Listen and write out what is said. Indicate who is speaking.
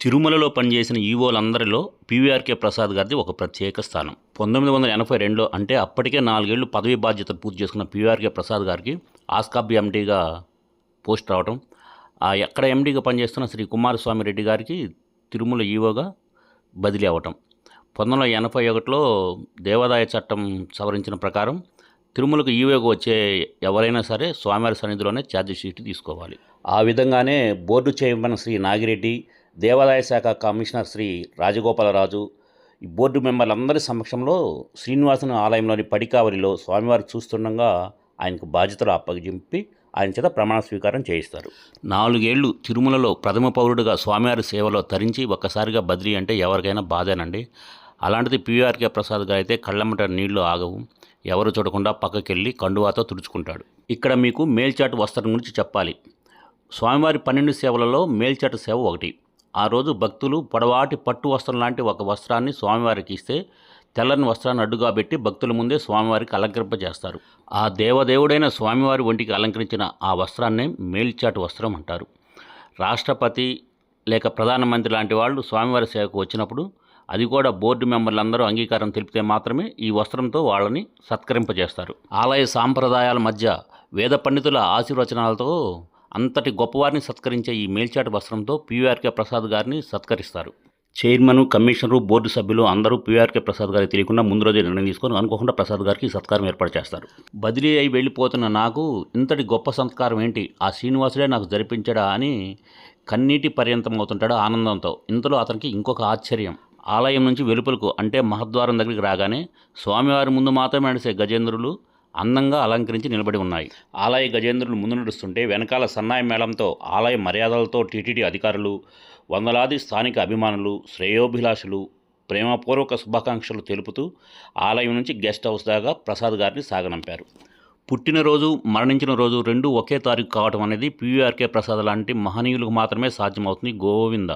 Speaker 1: తిరుమలలో పనిచేసిన ఈవోలందరిలో పీవీఆర్కే ప్రసాద్ గారిది ఒక ప్రత్యేక స్థానం. పంతొమ్మిది వందల ఎనభై రెండులో అంటే అప్పటికే నాలుగేళ్ళు పదవి బాధ్యత పూర్తి చేసుకున్న పీవీఆర్కే ప్రసాద్ గారికి ఆస్కాబ్ ఎండీగా పోస్ట్ రావడం ఎక్కడ ఎండీగా పనిచేస్తున్న శ్రీ కుమారస్వామి రెడ్డి గారికి తిరుమల ఈవోగా బదిలీ అవ్వటం. పంతొమ్మిది వందల ఎనభై ఒకటిలో దేవాదాయ చట్టం సవరించిన ప్రకారం తిరుమలకు ఈవోగా వచ్చే ఎవరైనా సరే స్వామివారి సన్నిధిలోనే ఛార్జ్ షీట్ తీసుకోవాలి. ఆ విధంగానే బోర్డు చైర్మన్ శ్రీ నాగిరెడ్డి దేవాదాయ శాఖ కమిషనర్ శ్రీ రాజగోపాలరాజు ఈ బోర్డు మెంబర్లందరి సమక్షంలో శ్రీనివాసన ఆలయంలోని పడికావలిలో స్వామివారు చూస్తుండగా ఆయనకు బాధ్యతలు అప్పగింపి ఆయన చేత ప్రమాణ స్వీకారం చేయిస్తారు. నాలుగేళ్ళు తిరుమలలో ప్రథమ పౌరుడిగా స్వామివారి సేవలో తరించి ఒక్కసారిగా బదిలీ అంటే ఎవరికైనా బాధేనండి. అలాంటిది పీవీఆర్కే ప్రసాద్ గారు అయితే కళ్ళమ్మట నీళ్ళు ఆగవు. ఎవరు చూడకుండా పక్కకెళ్ళి కండువాతో తుడుచుకుంటాడు. ఇక్కడ మీకు మేల్చాటు వస్త్రం గురించి చెప్పాలి. స్వామివారి పన్నెండు సేవలలో మేల్చాటు సేవ ఒకటి. ఆ రోజు భక్తులు పొడవాటి పట్టు వస్త్రం లాంటి ఒక వస్త్రాన్ని స్వామివారికి ఇస్తే తెల్లని వస్త్రాన్ని అడ్డుగా పెట్టి భక్తుల ముందే స్వామివారికి అలంకరింపజేస్తారు. ఆ దేవదేవుడైన స్వామివారి ఒంటికి అలంకరించిన ఆ వస్త్రాన్నే మేల్చాటు వస్త్రం అంటారు. రాష్ట్రపతి లేక ప్రధానమంత్రి లాంటి వాళ్ళు స్వామివారి సేవకు వచ్చినప్పుడు అది కూడా బోర్డు మెంబర్లందరూ అంగీకారం తెలిపితే మాత్రమే ఈ వస్త్రంతో వాళ్ళని సత్కరింపజేస్తారు. ఆలయ సాంప్రదాయాల మధ్య వేద పండితుల ఆశీర్వచనాలతో అంతటి గొప్పవారిని సత్కరించే ఈ మేల్చాటి వస్త్రంతో పీవీఆర్కే ప్రసాద్ గారిని సత్కరిస్తారు. చైర్మన్ కమిషనరు బోర్డు సభ్యులు అందరూ పీఆర్కే ప్రసాద్ గారికి తెలియకుండా ముందు రోజే నిర్ణయం తీసుకొని అనుకోకుండా ప్రసాద్ గారికి సత్కారం ఏర్పాటు చేస్తారు. బదిలీ అయి వెళ్ళిపోతున్న నాకు ఇంతటి గొప్ప సంస్కారం ఏంటి? ఆ శ్రీనివాసుడే నాకు జరిపించడా అని కన్నీటి పర్యంతం అవుతుంటాడు ఆనందంతో. ఇంతలో అతనికి ఇంకొక ఆశ్చర్యం. ఆలయం నుంచి వెలుపలకు అంటే మహద్వారం దగ్గరికి రాగానే స్వామివారి ముందు మాత్రమే నడిసే గజేంద్రులు అందంగా అలంకరించి నిలబడి ఉన్నాయి. ఆలయ గజేంద్రులు ముందు నడుస్తుంటే వెనకాల సన్నాయి మేళంతో ఆలయ మర్యాదలతో టీటీడీ అధికారులు వందలాది స్థానిక అభిమానులు శ్రేయోభిలాషులు ప్రేమపూర్వక శుభాకాంక్షలు తెలుపుతూ ఆలయం నుంచి గెస్ట్ హౌస్ దాకా ప్రసాద్ గారిని సాగనంపారు. పుట్టినరోజు మరణించిన రోజు రెండు ఒకే తారీఖు కావటం అనేది పీవీఆర్కే ప్రసాద్ లాంటి మహనీయులకు మాత్రమే సాధ్యమవుతుంది గోవింద.